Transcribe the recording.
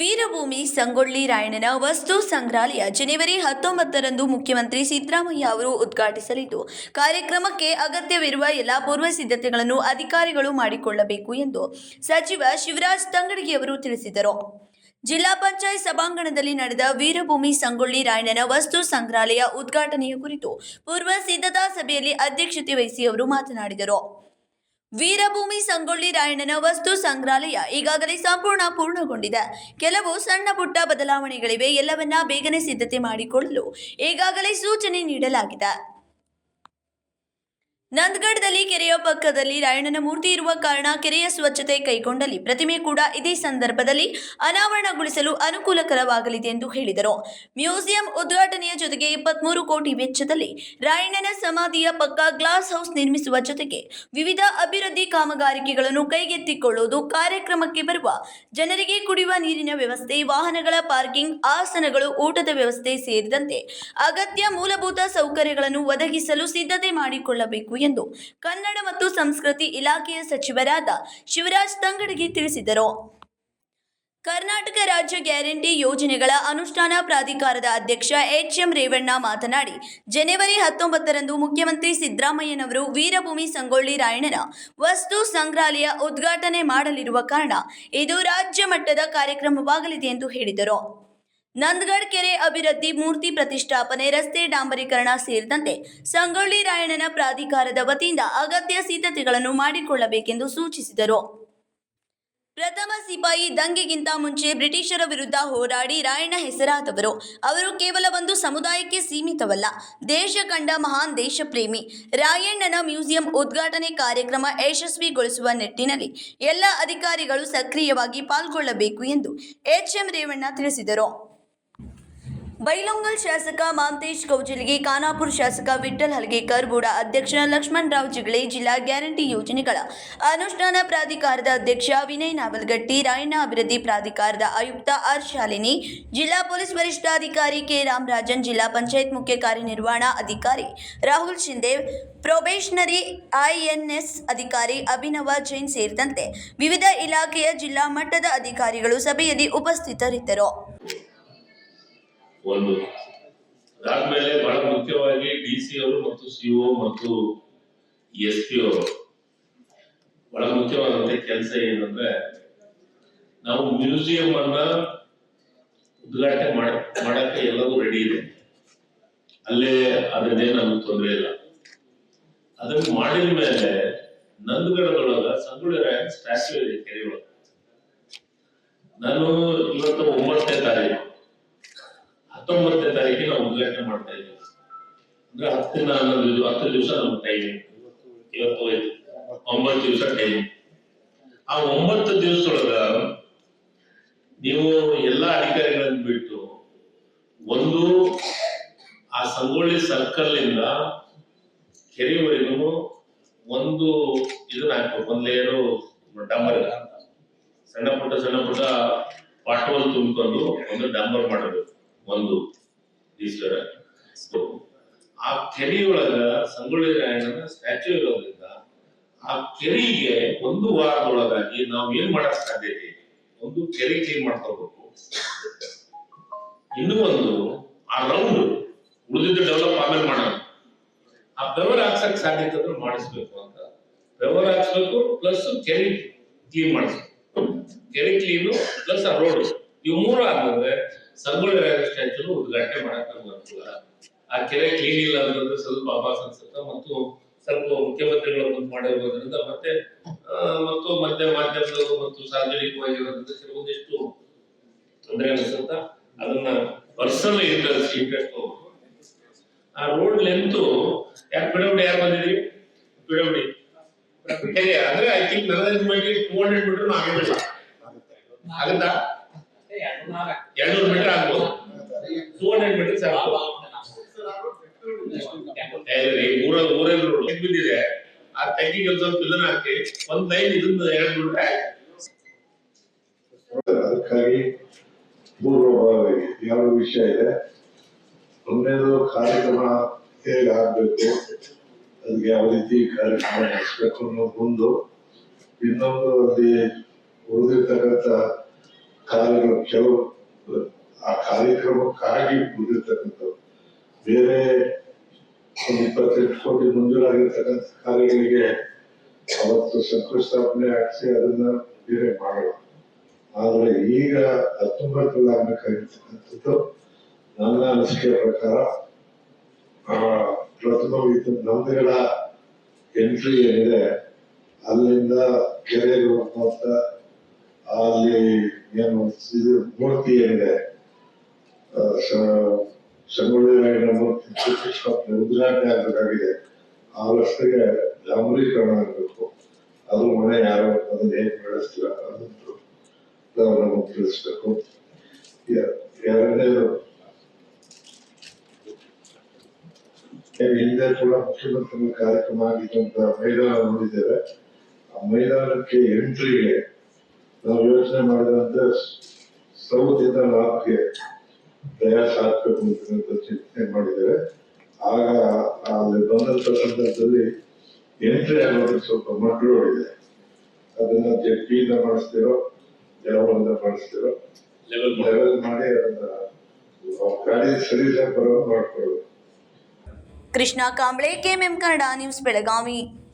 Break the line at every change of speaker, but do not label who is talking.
ವೀರಭೂಮಿ ಸಂಗೊಳ್ಳಿ ರಾಯಣ್ಣನ ವಸ್ತು ಸಂಗ್ರಹಾಲಯ ಜನವರಿ ಹತ್ತೊಂಬತ್ತರಂದು ಮುಖ್ಯಮಂತ್ರಿ ಸಿದ್ದರಾಮಯ್ಯ ಅವರು ಉದ್ಘಾಟಿಸಲಿದ್ದು, ಕಾರ್ಯಕ್ರಮಕ್ಕೆ ಅಗತ್ಯವಿರುವ ಎಲ್ಲ ಪೂರ್ವ ಸಿದ್ಧತೆಗಳನ್ನು ಅಧಿಕಾರಿಗಳು ಮಾಡಿಕೊಳ್ಳಬೇಕು ಎಂದು ಸಚಿವ ಶಿವರಾಜ್ ತಂಗಡಗಿ ಅವರು ತಿಳಿಸಿದರು. ಜಿಲ್ಲಾ ಪಂಚಾಯತ್ ಸಭಾಂಗಣದಲ್ಲಿ ನಡೆದ ವೀರಭೂಮಿ ಸಂಗೊಳ್ಳಿ ರಾಯಣ್ಣನ ವಸ್ತು ಸಂಗ್ರಹಾಲಯ ಉದ್ಘಾಟನೆಯ ಕುರಿತು ಪೂರ್ವ ಸಿದ್ಧತಾ ಸಭೆಯಲ್ಲಿ ಅಧ್ಯಕ್ಷತೆ ವಹಿಸಿ ಅವರು ಮಾತನಾಡಿದರು. ವೀರಭೂಮಿ ಸಂಗೊಳ್ಳಿ ರಾಯಣ್ಣನ ವಸ್ತು ಸಂಗ್ರಹಾಲಯ ಈಗಾಗಲೇ ಸಂಪೂರ್ಣ ಪೂರ್ಣಗೊಂಡಿದೆ. ಕೆಲವು ಸಣ್ಣ ಪುಟ್ಟ ಬದಲಾವಣೆಗಳಿವೆ. ಎಲ್ಲವನ್ನ ಬೇಗನೆ ಸಿದ್ಧತೆ ಮಾಡಿಕೊಳ್ಳಲು ಈಗಾಗಲೇ ಸೂಚನೆ ನೀಡಲಾಗಿದೆ. ನಂದಗಢದಲ್ಲಿ ಕೆರೆಯ ಪಕ್ಕದಲ್ಲಿ ರಾಯಣ್ಣನ ಮೂರ್ತಿ ಇರುವ ಕಾರಣ ಕೆರೆಯ ಸ್ವಚ್ಛತೆ ಕೈಗೊಂಡಲ್ಲಿ ಪ್ರತಿಮೆ ಕೂಡ ಇದೇ ಸಂದರ್ಭದಲ್ಲಿ ಅನಾವರಣಗೊಳಿಸಲು ಅನುಕೂಲಕರವಾಗಲಿದೆ ಎಂದು ಹೇಳಿದರು. ಮ್ಯೂಸಿಯಂ ಉದ್ಘಾಟನೆಯ ಜೊತೆಗೆ ಇಪ್ಪತ್ಮೂರು ಕೋಟಿ ವೆಚ್ಚದಲ್ಲಿ ರಾಯಣ್ಣನ ಸಮಾಧಿಯ ಪಕ್ಕ ಗ್ಲಾಸ್ ಹೌಸ್ ನಿರ್ಮಿಸುವ ಜೊತೆಗೆ ವಿವಿಧ ಅಭಿವೃದ್ಧಿ ಕಾಮಗಾರಿಕೆಗಳನ್ನು ಕೈಗೆತ್ತಿಕೊಳ್ಳುವುದು ಕಾರ್ಯಕ್ರಮಕ್ಕೆ ಬರುವ ಜನರಿಗೆ ಕುಡಿಯುವ ನೀರಿನ ವ್ಯವಸ್ಥೆ, ವಾಹನಗಳ ಪಾರ್ಕಿಂಗ್, ಆಸನಗಳು, ಊಟದ ವ್ಯವಸ್ಥೆ ಸೇರಿದಂತೆ ಅಗತ್ಯ ಮೂಲಭೂತ ಸೌಕರ್ಯಗಳನ್ನು ಒದಗಿಸಲು ಸಿದ್ಧತೆ ಮಾಡಿಕೊಳ್ಳಬೇಕು ಎಂದು ಕನ್ನಡ ಮತ್ತು ಸಂಸ್ಕೃತಿ ಇಲಾಖೆಯ ಸಚಿವರಾದ ಶಿವರಾಜ್ ತಂಗಡಗಿ ತಿಳಿಸಿದರು. ಕರ್ನಾಟಕ ರಾಜ್ಯ ಗ್ಯಾರಂಟಿ ಯೋಜನೆಗಳ ಅನುಷ್ಠಾನ ಪ್ರಾಧಿಕಾರದ ಅಧ್ಯಕ್ಷ ಎಚ್ ಎಂ ರೇವಣ್ಣ ಮಾತನಾಡಿ, ಜನವರಿ ಹತ್ತೊಂಬತ್ತರಂದು ಮುಖ್ಯಮಂತ್ರಿ ಸಿದ್ದರಾಮಯ್ಯನವರು ವೀರಭೂಮಿ ಸಂಗೊಳ್ಳಿ ರಾಯಣ್ಣನ ವಸ್ತು ಸಂಗ್ರಹಾಲಯ ಉದ್ಘಾಟನೆ ಮಾಡಲಿರುವ ಕಾರಣ ಇದು ರಾಜ್ಯ ಮಟ್ಟದ ಕಾರ್ಯಕ್ರಮವಾಗಲಿದೆ ಎಂದು ಹೇಳಿದರು. ನಂದಗಢ್ ಕೆರೆ ಅಭಿವೃದ್ಧಿ ಮೂರ್ತಿ ಪ್ರತಿಷ್ಠಾಪನೆ, ರಸ್ತೆ ಡಾಂಬರೀಕರಣ ಸೇರಿದಂತೆ ಸಂಗೊಳ್ಳಿ ರಾಯಣ್ಣನ ಪ್ರಾಧಿಕಾರದ ವತಿಯಿಂದ ಅಗತ್ಯ ಸಿದ್ಧತೆಗಳನ್ನು ಮಾಡಿಕೊಳ್ಳಬೇಕೆಂದು ಸೂಚಿಸಿದರು. ಪ್ರಥಮ ಸಿಪಾಯಿ ದಂಗೆಗಿಂತ ಮುಂಚೆ ಬ್ರಿಟಿಷರ ವಿರುದ್ಧ ಹೋರಾಡಿ ರಾಯಣ್ಣ ಹೆಸರಾದವರು. ಅವರು ಕೇವಲ ಒಂದು ಸಮುದಾಯಕ್ಕೆ ಸೀಮಿತವಲ್ಲ, ದೇಶ ಕಂಡ ಮಹಾನ್ ದೇಶಪ್ರೇಮಿ. ರಾಯಣ್ಣನ ಮ್ಯೂಸಿಯಂ ಉದ್ಘಾಟನೆ ಕಾರ್ಯಕ್ರಮ ಯಶಸ್ವಿಗೊಳಿಸುವ ನಿಟ್ಟಿನಲ್ಲಿ ಎಲ್ಲ ಅಧಿಕಾರಿಗಳು ಸಕ್ರಿಯವಾಗಿ ಪಾಲ್ಗೊಳ್ಳಬೇಕು ಎಂದು ಎಚ್ ಎಂ ರೇವಣ್ಣ ತಿಳಿಸಿದರು. ಬೈಲೊಂಗಲ್ ಶಾಸಕ ಮಾಂತೇಶ್ ಕೌಜಲ್ಗಿ ಖಾನಾಪುರ ಶಾಸಕ ವಿಠಲ್ ಹಲಗೇಕರ್ ಬೂಡ ಅಧ್ಯಕ್ಷ ಲಕ್ಷ್ಮಣ್ ರಾವ್ ಜಿಗಳೆ ಜಿಲ್ಲಾ ಗ್ಯಾರಂಟಿ ಯೋಜನೆಗಳ ಅನುಷ್ಠಾನ ಪ್ರಾಧಿಕಾರದ ಅಧ್ಯಕ್ಷ ವಿನಯ್ ನಾವಲ್ಗಟ್ಟಿ, ರಾಯಣ್ಣ ಅಭಿವೃದ್ಧಿ ಪ್ರಾಧಿಕಾರದ ಆಯುಕ್ತ ಆರ್ ಶಾಲಿನಿ, ಜಿಲ್ಲಾ ಪೊಲೀಸ್ ವರಿಷ್ಠಾಧಿಕಾರಿ ಕೆ ರಾಮರಾಜನ್, ಜಿಲ್ಲಾ ಪಂಚಾಯತ್ ಮುಖ್ಯ ಕಾರ್ಯನಿರ್ವಹಣಾ ಅಧಿಕಾರಿ ರಾಹುಲ್ ಶಿಂದೆ ಪ್ರೊಬೇಷನರಿ ಐಎನ್ಎಸ್ ಅಧಿಕಾರಿ ಅಭಿನವ ಜೈನ್ ಸೇರಿದಂತೆ ವಿವಿಧ ಇಲಾಖೆಯ ಜಿಲ್ಲಾ ಮಟ್ಟದ ಅಧಿಕಾರಿಗಳು ಸಭೆಯಲ್ಲಿ ಉಪಸ್ಥಿತರಿದ್ದರು.
ಒಂದು. ಅದಾದ್ಮೇಲೆ ಬಹಳ ಮುಖ್ಯವಾಗಿ ಡಿ ಸಿ ಅವರು ಮತ್ತು ಸಿಒ ಮತ್ತು ಎಸ್ ಪಿ ಅವರು. ಬಹಳ ಮುಖ್ಯವಾದಂತ ಕೆಲಸ ಏನಂದ್ರೆ ನಾವು ಮ್ಯೂಸಿಯಂ ಅನ್ನ ಉದ್ಘಾಟನೆ ಮಾಡ, ಮಾಡಕ್ಕೆ ಎಲ್ಲವೂ ರೆಡಿ ಇದೆ. ಅಲ್ಲೇ ಅದನ್ನೇ ನಮ್ಗೆ ತೊಂದರೆ ಇಲ್ಲ. ಅದನ್ನ ಮಾಡಿದ ಮೇಲೆ ನಂದಗಡದೊಳಗ ಸಂಗೊಳ್ಳಿ ರಾಯನ್ ಸ್ಟ್ಯಾಚ್ಯೂ ಇದೆ ಕೆರೆ ನಾನು ಇವತ್ತು ಒಂಬತ್ತನೇ ತಾರೀಕು. ಹತ್ತೊಂಬತ್ತನೇ ತಾರೀಕಿಗೆ ನಾವು ಉದ್ಘಾಟನೆ ಮಾಡ್ತಾ ಇದ್ದೀವಿ. ಅಂದ್ರೆ ಹತ್ತು ದಿನ ಹನ್ನೊಂದು ದಿವ್ಸ- ಹತ್ತು ದಿವಸ ನಮ್ಮ ಟೈಮ್ ಇವತ್ತು ಹೋಯ್ತು. ಒಂಬತ್ತು ದಿವಸ ಟೈಮ್ ಆ ಒಂಬತ್ತು ದಿವಸದೊಳಗ ನೀವು ಎಲ್ಲಾ ಅಧಿಕಾರಿಗಳನ್ನು ಬಿಟ್ಟು ಒಂದು ಆ ಸಂಗೊಳ್ಳಿ ಸರ್ಕಲ್ ಇಂದ ಕೆರೆವರೆಗೂ ಒಂದು ಇದನ್ನ ಹಾಕ್ಬೇಕು. ಒಂದ್ ಲೇಯರು ಡಂಬರ್ ಸಣ್ಣ ಪುಟ್ಟ ಸಣ್ಣ ಪುಟ್ಟ ಪಾಟೋಲ್ ತುಂಬಿಕೊಂಡು ಒಂದು ಡಂಬರ್ ಮಾಡಬೇಕು ಒಂದು ಈಶ್ವರ ಆ ಕೆರೆಯೊಳಗ ಸಂಗೊಳ್ಳಿ ರಾಯಣ್ಣನ ಸ್ಟ್ಯಾಚ್ಯೂ ಇರೋದ್ರಿಂದ ಆ ಕೆರೆಗೆ ಒಂದು ವಾರದೊಳಗಾಗಿ ನಾವು ಏನ್ ಮಾಡಕ್ ಸಾಧ್ಯತೆ? ಒಂದು ಕೆರೆ ಕ್ಲೀನ್ ಮಾಡ್ಕೋಬೇಕು ಇನ್ನು ಒಂದು, ಆ ರೌಂಡ್ ಉಳಿದಿದ್ದು ಡೆವಲಪ್ ಆಮೇಲೆ ಮಾಡೋಣ. ಆ ಬೆವರ್ ಹಾಕ್ಸಕ್ ಸಾಧ್ಯತೆ ಅಂದ್ರೆ ಮಾಡಿಸ್ಬೇಕು ಅಂತ. ಬೆವರ್ ಹಾಕ್ಸ್ಬೇಕು ಪ್ಲಸ್ ಕೆರೆ ಕ್ಲೀನ್ ಮಾಡಿಸ್ಬೇಕು. ಕೆರೆ ಕ್ಲೀನು ಪ್ಲಸ್ ಆ ರೋಡ್ ಇವು ಮೂರು ಆದ್ಮೇಲೆ ಸಂಗೊಳ್ಳಿ ರಾಯರ ಸ್ಟೇಷನ್ ಉದ್ಘಾಟನೆ ಮಾಡಕ್ ನಮ್ಗೆ ಅನುಕೂಲ. ಆ ಕೆರೆ ಕ್ಲೀನ್ ಇಲ್ಲ ಅಂತಂದ್ರೆ ಸ್ವಲ್ಪ ಆಭಾಸ ಅನ್ಸುತ್ತೆ ಮತ್ತು ಸ್ವಲ್ಪ ಮುಖ್ಯಮಂತ್ರಿಗಳ ಬಂದು ಮಾಡಿರೋದ್ರಿಂದ ಮತ್ತೆ ಮತ್ತು ಮಧ್ಯ ಮಾಧ್ಯಮದವರು ಮತ್ತು ಸಾರ್ವಜನಿಕವಾಗಿರೋದ್ರಿಂದ ಕೆಲವೊಂದಿಷ್ಟು ತೊಂದರೆ ಅನ್ಸುತ್ತ. ಅದನ್ನ ಪರ್ಸನಲ್ ಇಂಟ್ರೆಸ್ಟ್ ಇಂಟ್ರೆಸ್ಟ್ ಆ ರೋಡ್ ಲೆಂತ್ ಯಾಕೆ ಬಿಡಬಿಡಿ ಯಾರು ಬಂದಿದ್ರಿ? ಬಿಡಬಿಡಿ ಅಂದ್ರೆ I think Narendra Modi two hundred meter ಆಗಿಲ್ಲ ಆಗುತ್ತಾ? ಎರಡ್ನೂರು ಮೀಟರ್ ಆಗ್ಬೋದು. ಟೂ ಹಂಡ್ರೆಡ್ ಮೀಟರ್ ಸಾಕು ಏ, ಊರ ಊರಲ್ಲಿ ರೋಡ್ ಬಿದ್ದಿದೆ ಆ ತೆಗಿ ಕೆಲಸ ಇದನ್ನ ಹಾಕಿ ಒಂದ್ ಲೈನ್ ಇದನ್ನ ಎರಡು ಮೀಟರ್
ಅದಕ್ಕಾಗಿ ಪೂರ್ವಭಾವಿ ಎರಡು ವಿಷಯ ಇದೆ. ಒಂದೇದು ಕಾರ್ಯಕ್ರಮ ಹೇಗೆ ಆಗ್ಬೇಕು ಅದಕ್ಕೆ ಯಾವ ರೀತಿ ಕಾರ್ಯಕ್ರಮ ನಡೆಸ್ಬೇಕು ಅನ್ನೋದು ಒಂದು. ಇನ್ನೊಂದು ಅಲ್ಲಿ ಉಳಿದಿರ್ತಕ್ಕಂಥ ಕಾರ್ಯಗಳು ಕೆಲವು, ಆ ಕಾರ್ಯಕ್ರಮಕ್ಕಾಗಿ ಮುಂದಿರ್ತಕ್ಕಂಥವ್ರು ಬೇರೆ ಒಂದು ಇಪ್ಪತ್ತೆಂಟು ಕೋಟಿ ಮಂಜೂರಾಗಿರ್ತಕ್ಕಂಥ ಕಾರ್ಯಗಳಿಗೆ ಅವತ್ತು ಶಂಕುಸ್ಥಾಪನೆ ಹಾಕಿಸಿ ಅದನ್ನ ಬೇರೆ ಮಾಡೋಣ ಆದ್ರೆ ಈಗ ಹತ್ತೊಂಬತ್ತರಲ್ಲಿ ಆಗ್ಬೇಕಾಗಿರ್ತಕ್ಕಂಥದ್ದು ನನ್ನ ಅನಿಸಿಕೆ ಪ್ರಕಾರ ಪ್ರಥಮ ಇದು ನಂದಿಗಳ ಎಂಟ್ರಿ ಏನಿದೆ, ಅಲ್ಲಿಂದ ಕೆರೆಗೆ ಹೋಗುವಂತ ಅಲ್ಲಿ ಏನು ಇದು ಮೂರ್ತಿ ಏನಿದೆ ಆ, ಶ- ಸಂಗೊಳ್ಳಿ ರಾಯಣ್ಣ ಮೂರ್ತಿ ಉದ್ಘಾಟನೆ ಆಗಬೇಕಾಗಿದೆ. ಆ ರಸ್ತೆಗೆ ಡಾಂಬರೀಕರಣ ಆಗಬೇಕು. ಅದು ಮನೆ ಯಾರು ಅದನ್ನ ಹೇಗೆ ಬೆಳೆಸ್ತೀರ ಅದಂತೂ ತಿಳಿಸ್ಬೇಕು ಎರಡನೇದು ಹಿಂದೆ ಕೂಡ ಮುಖ್ಯಮಂತ್ರಿ ಕಾರ್ಯಕ್ರಮ ಆಗಿದ್ದಂತ ಮೈದಾನ ನೋಡಿದ್ದೇವೆ. ಆ ಮೈದಾನಕ್ಕೆ ಎಂಟ್ರಿಗೆ ನಾವು ಯೋಚನೆ ಮಾಡಿದಂತ ಸೌದಿಂದ ಲಾಭಕ್ಕೆ ಪ್ರಯಾಸ ಆಗ್ಬೇಕು ಅಂತ ಚಿಂತನೆ ಮಾಡಿದ್ದೇವೆ ಆಗ ಅಲ್ಲಿ ಬಂದಂತ ಸಂದರ್ಭದಲ್ಲಿ ಎಂಟ್ರಿ ಆಗೋದಕ್ಕೆ ಸ್ವಲ್ಪ ಮಡ್ರು ಇದೆ. ಅದನ್ನ ಜಡ್ಪಿಯಿಂದ ಮಾಡಿಸ್ತಿರೋ ಯಾವಾಗಿಂದ ಮಾಡಿಸ್ತಿರೋ
ಲೆವೆಲ್
ಲೆವೆಲ್ ಮಾಡಿ ಅದನ್ನ ಗಾಡಿ ಸರಿ ಬರೋ ಮಾಡ್ಕೊಳ್ಳೋದು.
Krishna Kamble KMM Kannada news Belagavi.